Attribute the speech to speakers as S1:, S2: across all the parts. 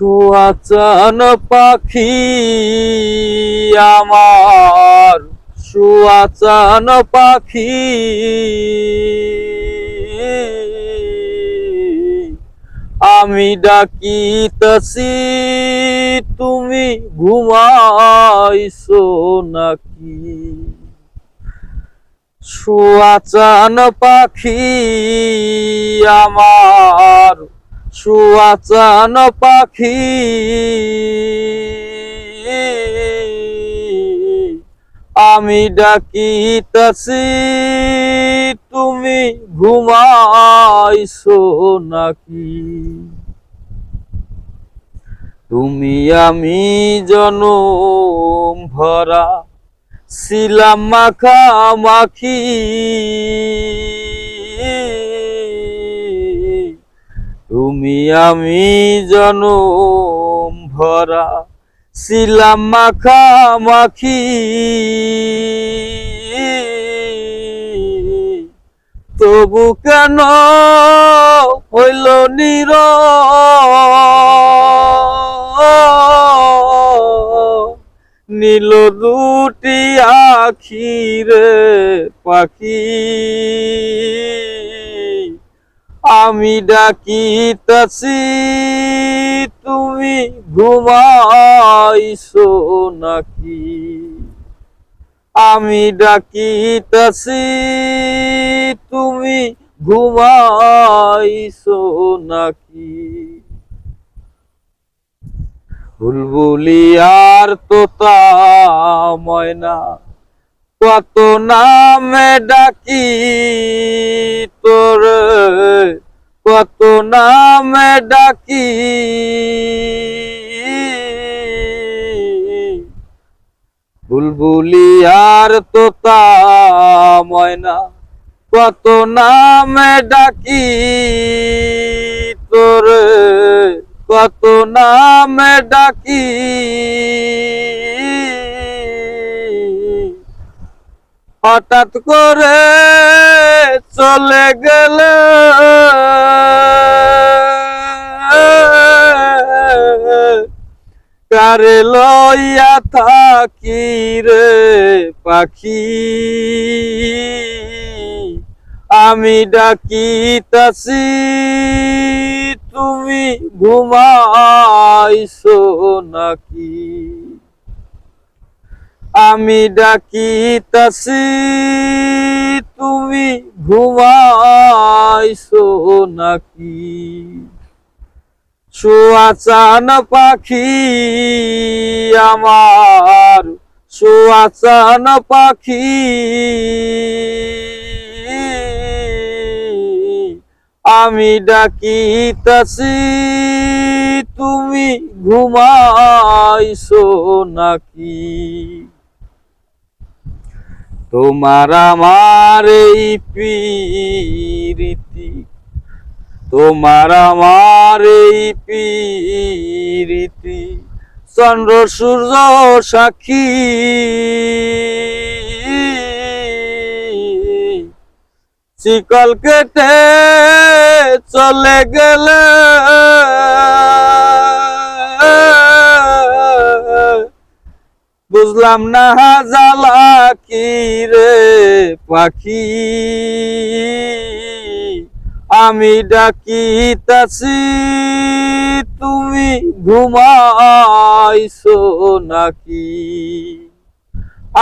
S1: সুয়াচান পাখি আমার। সুয়াচান পাখি। আমি ডাকিতাছি তুমি ঘুমাইছো নাকি? সুয়াচান পাখি আমার। সুয়াচান পাখি। আমি ডাকিতাছি তুমি ঘুমাইছো নাকি? তুমি আমি জনম ভরা ছিলাম মাখামাখি তুমি আমি জনম ভরা ছিলাম মাখামাখি। তবু কেন হইল নির? নীল দুটি আখিরে পাখি। আমি ডাকিতাছি তুমি ঘুমাইছো নাকি? আমি ডাকিতাছি তুমি ঘুমাইছো নাকি? বুলবুলি আর তোতা ময়না কত নামে ডাকি তোর। কত নামে ডাকি। বুলবুলি আর তোতা ময়না কত নামে ডাকি তোর। কত নামে ডাকি হঠাৎ করে চলে গেলে। কারে লইয়া থাকি রে পাখি? আমি ডাকিতাছি তুমি ঘুমাইছো নাকি? আমি ডাকিতাছি, তুমি ঘুমাইছো নাকি? সুয়াচান পাখি আমার সুয়াচান পাখি। আমি ডাকিতাছি, তুমি ঘুমাইছো নাকি? তোমার আমার এই পিরিতি, তোমার আমার এই পিরিতি, চন্দ্র, সূর্য, সাক্ষী। শিকল কেটে চলে গেলে বুঝলাম না জ্বালা কি রে পাখি। আমি ডাকিতাছি, তুমি ঘুমাইছো নাকি?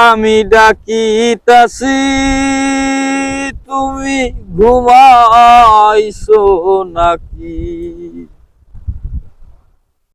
S1: আমি ডাকিতাছি, তুমি ঘুমাইছো নাকি?